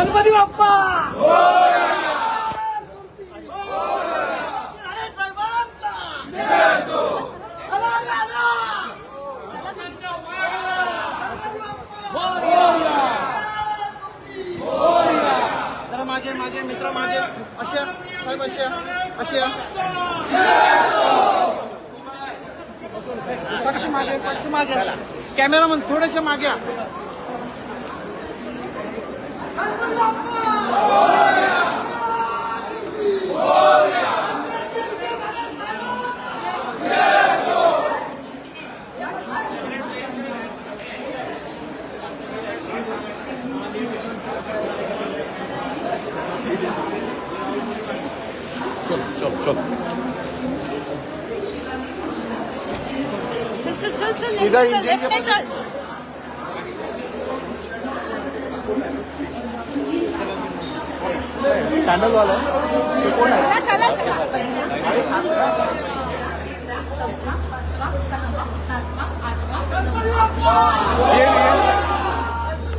गणपती बाप्पा! जरा मागे मागे मित्र मागे. अशा साहेब अशा अशा. साक्षी मागे साक्षी मागे. कॅमेरामन थोडेसे मागे या. चल चल चल चल लेफ्ट में चल सँडल वाला कोण आहे? चला चला चला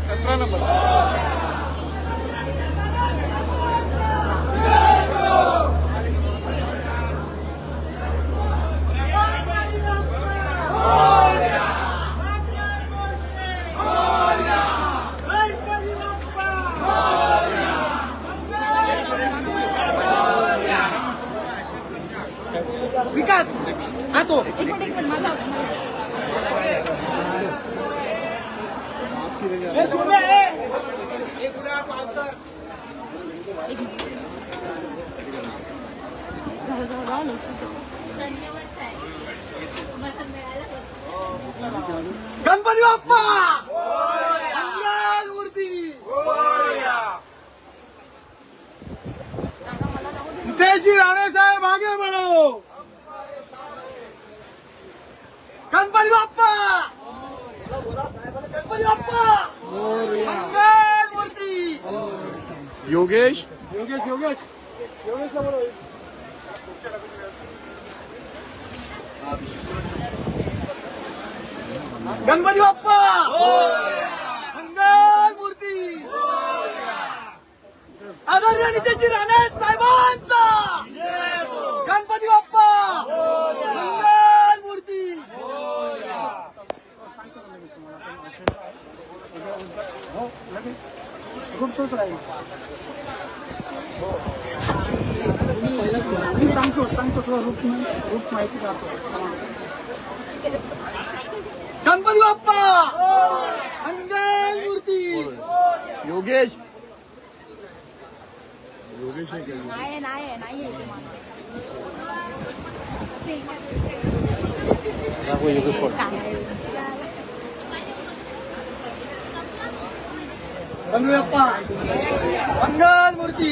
सतरा नंबर विकास हा तो एक मिनिट एक मिनिट माझा जाऊ जाऊ जाऊ ना गणपती बाप्पा! मंगल मूर्ती! देशी राणेसाहेब मागे म्हणो गणपती बाप्पा! गणपती बाप्पा! मंगल मूर्ती योगेश योगेश योगेश योगेश बरोबर गणपती बाप्पा मंगल मूर्ती आदरणीय नितेशजी राणे साहेबांचा गणपती बाप्पा मंगल मूर्ती मी सांगतो सांगतो तुला रूप रूप माहिती काढतो गणपती बाप्पा! मंगल मूर्ती! योगेश! नाही नाही नाही आहे बाप्पा मंगल मूर्ती.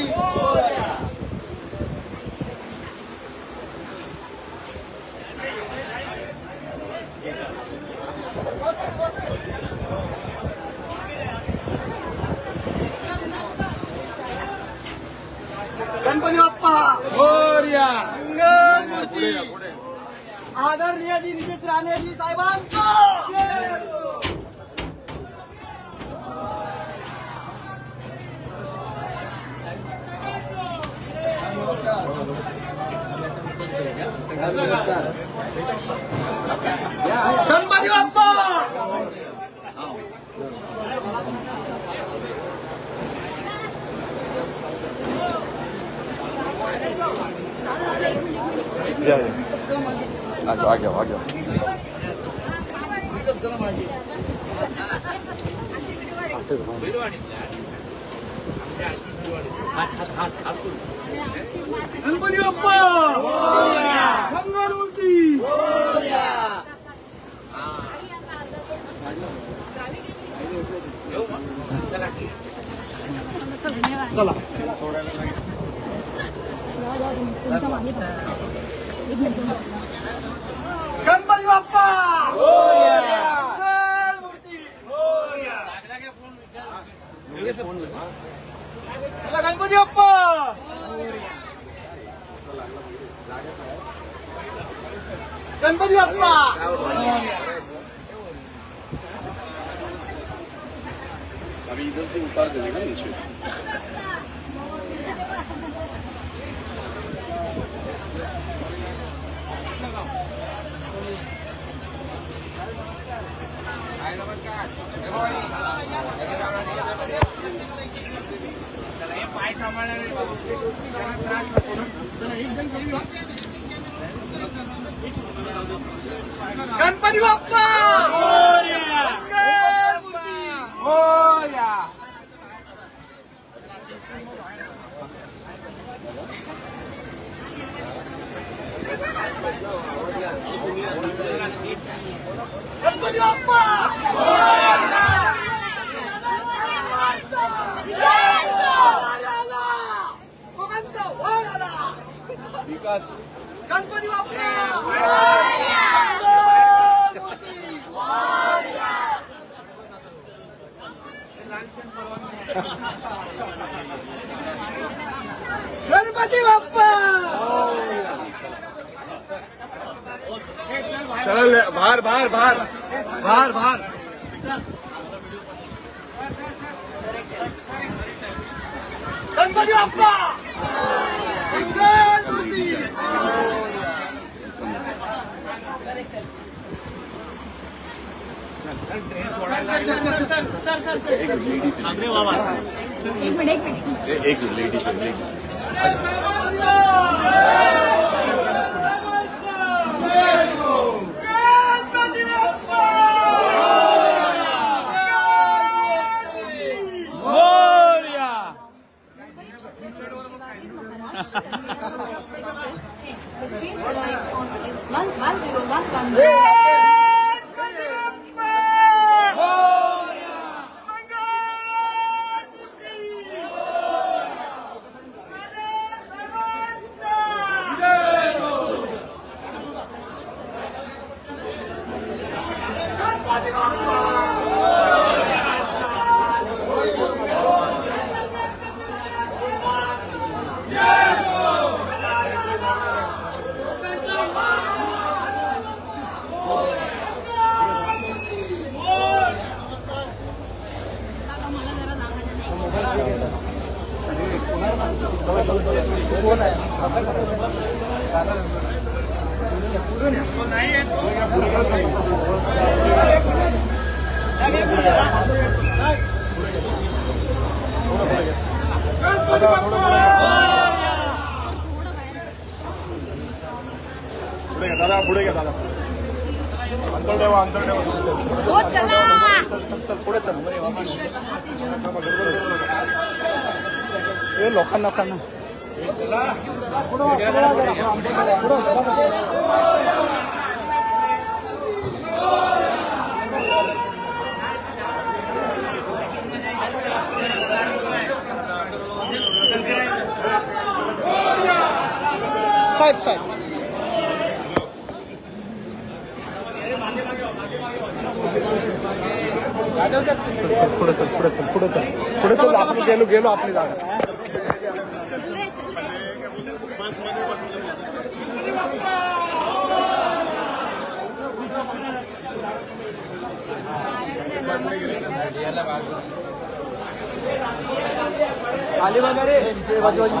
गणपती बाप्पा मोरया मंगल मूर्ती. आदरणीय जी नितेश राणेजी साहेबांचा. गणपती बाप्पा या या आ गया आ गया गणपती बाप्पा मंगल चला गणपती बाप्पा मंगल मूर्ती चला, गणपती बाप्पा गणपती बाप्पा अभी इधर से उतार देंगे ना नीचे गणपती बाप्पा गणपती बाप्पा विकास गणपती बाप्पा गणपती बाप्पा। चला बाहर बाहर बाहर बाहर बाहर गणपती बाप्पा। एक मिनिट एक मिनिट. एक लेडीज लेडीज हे लोकांना लोकांना साहेब साहेब पुढे चल पुढे चल पुढे चल पुढे चल आपण गेलो गेलो आपली जागा चल रे, चल रे.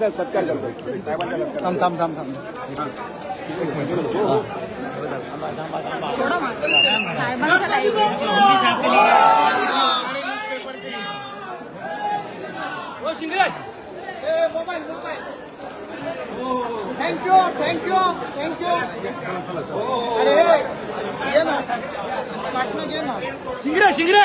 सर सत्कार करतो साहेबांचा सत्कार थांब थांब थांब थांब एक मिनिट बोलतो. हो, हो. थोडा माग. साहेबांचा लाईव्ह थँक्यू थँक्यू थँक्यू अरे हे, ये ना पाटणं घे ना Shingare Shingare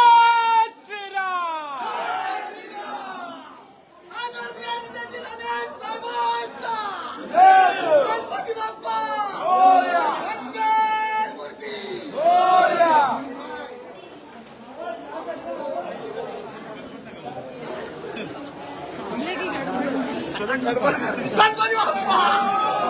干干净，干干，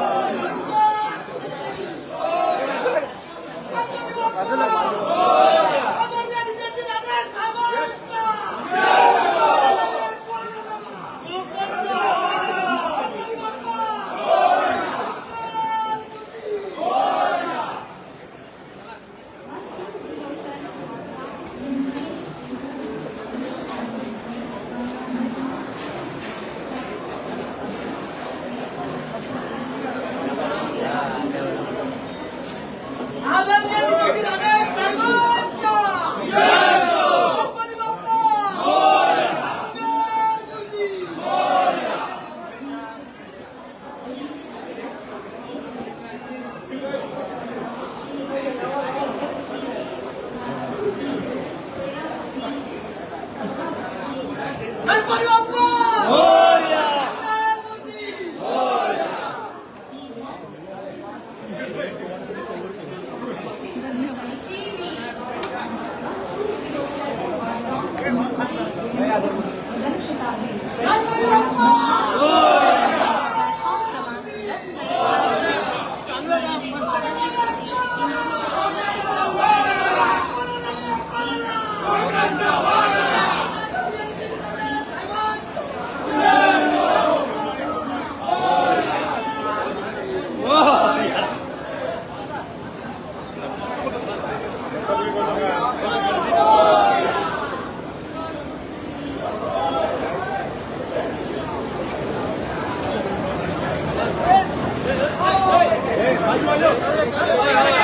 Hadi, hadi, hadi.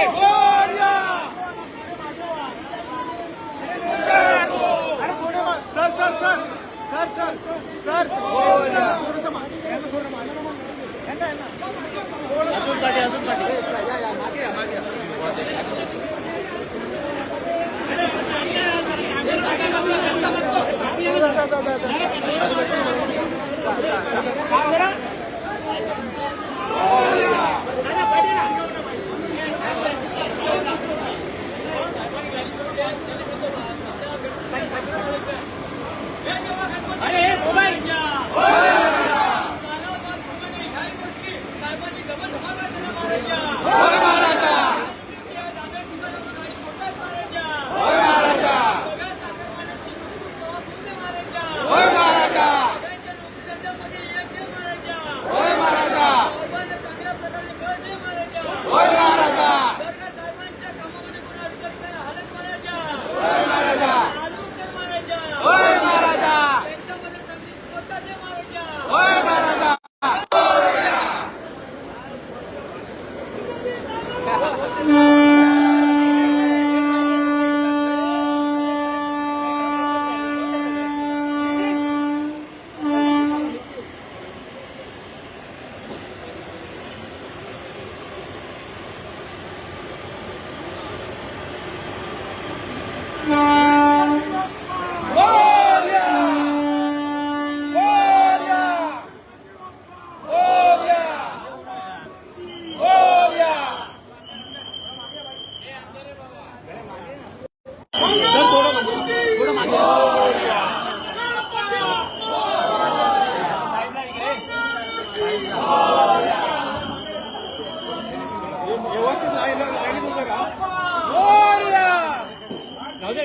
Gracias.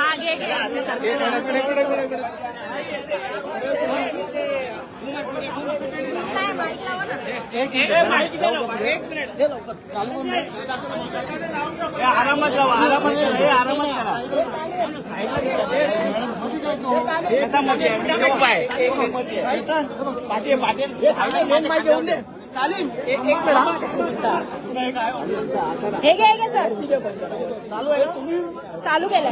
आगे काय माहिती आरामात जावा आरामात आरामात करा मध्ये पाठी पाठी घेऊन दे हे. घे हे घे सर. चालू केलं